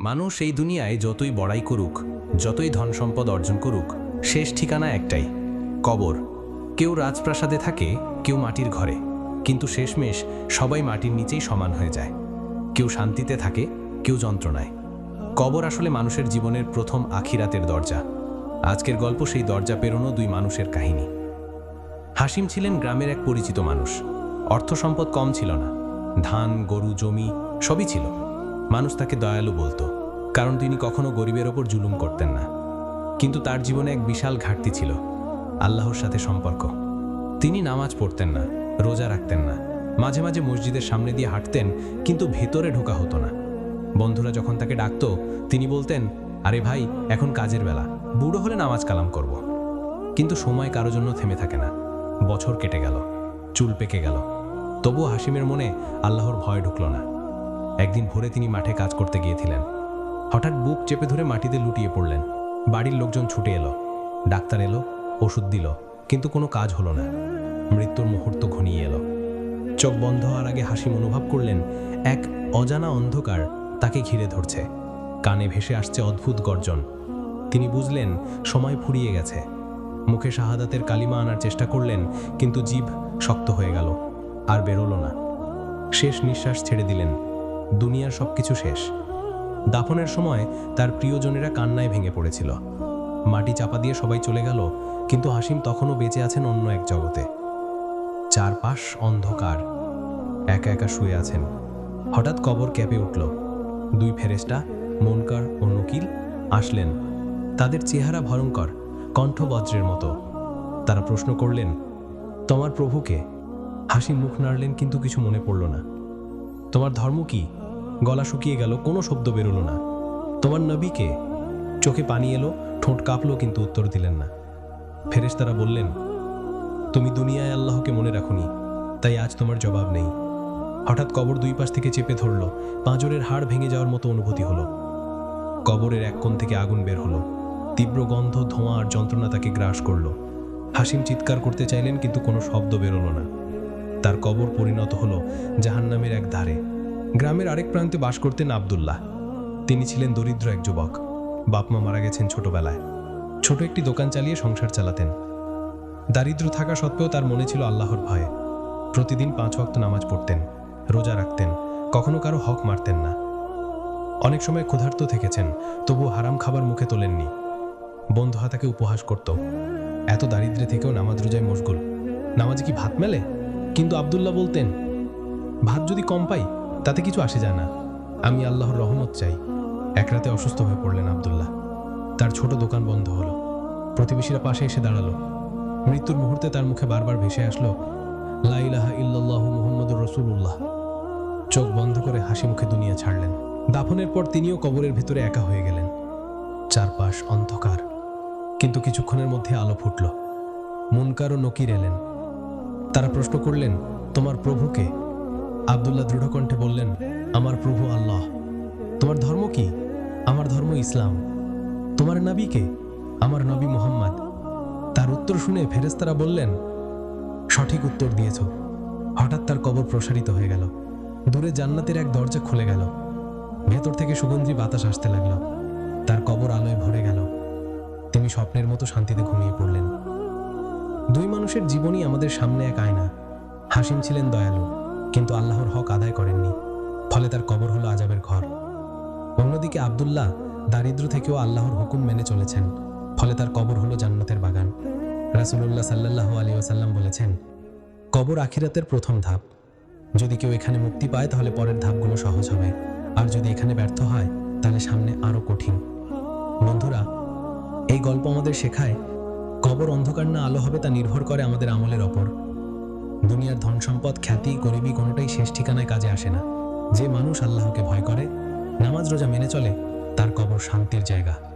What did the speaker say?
মানুষ এই দুনিয়ায় যতই বড়াই করুক, যতই ধন সম্পদ অর্জন করুক, শেষ ঠিকানা একটাই, কবর। কেউ রাজপ্রাসাদে থাকে, কেউ মাটির ঘরে। কিন্তু শেষমেশ সবাই মাটির নিচেই সমান হয়ে যায়। কেউ শান্তিতে থাকে, কেউ যন্ত্রণায়। কবর আসলে মানুষের জীবনের প্রথম আখিরাতের দরজা। আজকের গল্প সেই দরজা পেরোনো দুই মানুষের কাহিনী। হাসিম ছিলেন গ্রামের এক পরিচিত মানুষ। অর্থ সম্পদ কম ছিল না। ধান, গরু, জমি সবই ছিল। মানুষ তাকে দয়ালু বলতো, কারণ তিনি কখনো গরিবের ওপর জুলুম করতেন না। কিন্তু তার জীবনে এক বিশাল ঘাটতি ছিল, আল্লাহর সাথে সম্পর্ক। তিনি নামাজ পড়তেন না, রোজা রাখতেন না, মাঝে মাঝে মসজিদের সামনে দিয়ে হাঁটতেন, কিন্তু ভেতরে ঢোকা হতো না। বন্ধুরা যখন তাকে ডাকত, তিনি বলতেন, আরে ভাই, এখন কাজের বেলা, বুড়ো হলে নামাজ কালাম করব। কিন্তু সময় কারও জন্য থেমে থাকে না। বছর কেটে গেল, চুল পেকে গেল। তবুও হাসিমের মনে আল্লাহর ভয় ঢুকল না। একদিন ভোরে তিনি মাঠে কাজ করতে গিয়েছিলেন। হঠাৎ বুক চেপে ধরে মাটিতে লুটিয়ে পড়লেন। বাড়ির লোকজন ছুটে এলো। ডাক্তার এলো, ওষুধ দিল, কিন্তু কোনো কাজ হলো না। মৃত্যুর মুহূর্ত ঘনিয়ে এলো। চোখ বন্ধ হওয়ার আগে হাসিম অনুভব করলেন এক অজানা অন্ধকার তাকে ঘিরে ধরছে। কানে ভেসে আসছে অদ্ভুত গর্জন। তিনি বুঝলেন, সময় ফুরিয়ে গেছে। মুখে শাহাদাতের কালিমা আনার চেষ্টা করলেন, কিন্তু জিভ শক্ত হয়ে গেল, আর বেরোলো না। শেষ নিঃশ্বাস ছেড়ে দিলেন। দুনিয়ার সবকিছু শেষ। দাফনের সময় তার প্রিয়জনেরা কান্নায় ভেঙে পড়েছিল। মাটি চাপা দিয়ে সবাই চলে গেল, কিন্তু হাসিম তখনও বেঁচে আছেন অন্য এক জগতে। চারপাশ অন্ধকার। একা একা শুয়ে আছেন। হঠাৎ কবর ক্যাপে উঠল। দুই ফেরেস্টা মনকার ও নকিল, আসলেন। তাদের চেহারা ভয়ঙ্কর কণ্ঠ বজ্রের মতো। তারা প্রশ্ন করলেন, তোমার প্রভুকে হাসি মুখ নাড়লেন, কিন্তু কিছু মনে পড়ল না। তোমার ধর্ম কি? গলা শুকিয়ে গেল, কোনো শব্দ বেরোলো না। তোমার নবীকে চোখে পানি এলো, ঠোঁট কাঁপলো, কিন্তু উত্তর দিলেন না। ফেরেশতারা বললেন, তুমি দুনিয়ায় আল্লাহকে মনে রাখুনি, তাই আজ তোমার জবাব নেই। হঠাৎ কবর দুই পাশ থেকে চেপে ধরল, পাঁজরের হাড় ভেঙে যাওয়ার মতো অনুভূতি হলো। কবরের এক কোণ থেকে আগুন বের হলো, তীব্র গন্ধ, ধোঁয়া আর যন্ত্রণা তাকে গ্রাস করল। হাসিম চিৎকার করতে চাইলেন, কিন্তু কোনো শব্দ বেরোলো না। তার কবর পরিণত হলো জাহান্নামের এক ধারে। গ্রামের আরেক প্রান্তে বাস করতেন আবদুল্লাহ। তিনি ছিলেন দরিদ্র এক যুবক। বাপমা মারা গেছেন ছোটবেলায়। ছোট একটি দোকান চালিয়ে সংসার চালাতেন। দারিদ্র থাকা সত্ত্বেও তার মনে ছিল আল্লাহর ভয়ে। প্রতিদিন পাঁচ ওয়াক্ত নামাজ পড়তেন, রোজা রাখতেন, কখনো কারও হক মারতেন না। অনেক সময় ক্ষুধার্ত থেকেছেন তবু হারাম খাবার মুখে তোলেননি। বন্ধুহা তাকে উপহাস করত। এত দারিদ্রে থেকেও নামাজ রোজায় মশগুল। নামাজে কি ভাত মেলে? কিন্তু আব্দুল্লাহ বলতেন, ভাত যদি কম পাই তাতে কিছু আসে যায় না। আমি আল্লাহর রহমত চাই। এক রাতে অসুস্থ হয়ে পড়লেন আব্দুল্লাহ। তার ছোট দোকান বন্ধ হলো। প্রতিবেশীরা পাশে এসে দাঁড়াল। মৃত্যুর মুহূর্তে তার মুখে বারবার ভেসে আসলো লাইলাহা ইল্লাল্লাহু মুহাম্মদুর রসুল্লাহ চোখ বন্ধ করে হাসি মুখে দুনিয়া ছাড়লেন। দাফনের পর তিনিও কবরের ভেতরে একা হয়ে গেলেন। চারপাশ অন্ধকার। কিন্তু কিছুক্ষণের মধ্যে আলো ফুটল। মুনকার ও নকির এলেন। তারা প্রশ্ন করলেন, তোমার প্রভুকে আবদুল্লাহ দৃঢ়কণ্ঠে বললেন, আমার প্রভু আল্লাহ। তোমার ধর্ম কি? আমার ধর্ম ইসলাম। তোমার নবী কে? আমার নবী মোহাম্মদ। তার উত্তর শুনে ফেরেস্তারা বললেন, সঠিক উত্তর দিয়েছ। হঠাৎ তার কবর প্রসারিত হয়ে গেল। দূরে জান্নাতের এক দরজা খুলে গেল। ভেতর থেকে সুগন্ধি বাতাস আসতে লাগল। তার কবর আলোয় ভরে গেল। তিনি স্বপ্নের মতো শান্তিতে ঘুমিয়ে পড়লেন। দুই মানুষের জীবনই আমাদের সামনে এক আয়না। হাসিম ছিলেন দয়ালু। কিন্তু আল্লাহর হক আদায় করেননি। ফলে তার কবর হলো আজাবের ঘর। অন্যদিকে আবদুল্লাহ দারিদ্র থেকেও আল্লাহর হুকুম মেনে চলেছেন। ফলে তার কবর হলো জান্নাতের বাগান। রাসুলুল্লাহ সাল্লাহ আলী ওসাল্লাম বলেছেন, কবর আখিরাতের প্রথম ধাপ। যদি কেউ এখানে মুক্তি পায়, তাহলে পরের ধাপগুলো সহজ হবে। আর যদি এখানে ব্যর্থ হয়, তাহলে সামনে আরও কঠিন। বন্ধুরা, এই গল্প আমাদের শেখায়, কবর অন্ধকার না আলো হবে তা নির্ভর করে আমাদের আমলের ওপর। দুনিয়ার ধন সম্পদ খ্যাতি, গরিবী কোনোটাই শেষ ঠিকানায় কাজে আসে না। যে মানুষ আল্লাহকে ভয় করে, নামাজ রোজা মেনে চলে, তার কবর শান্তির জায়গা।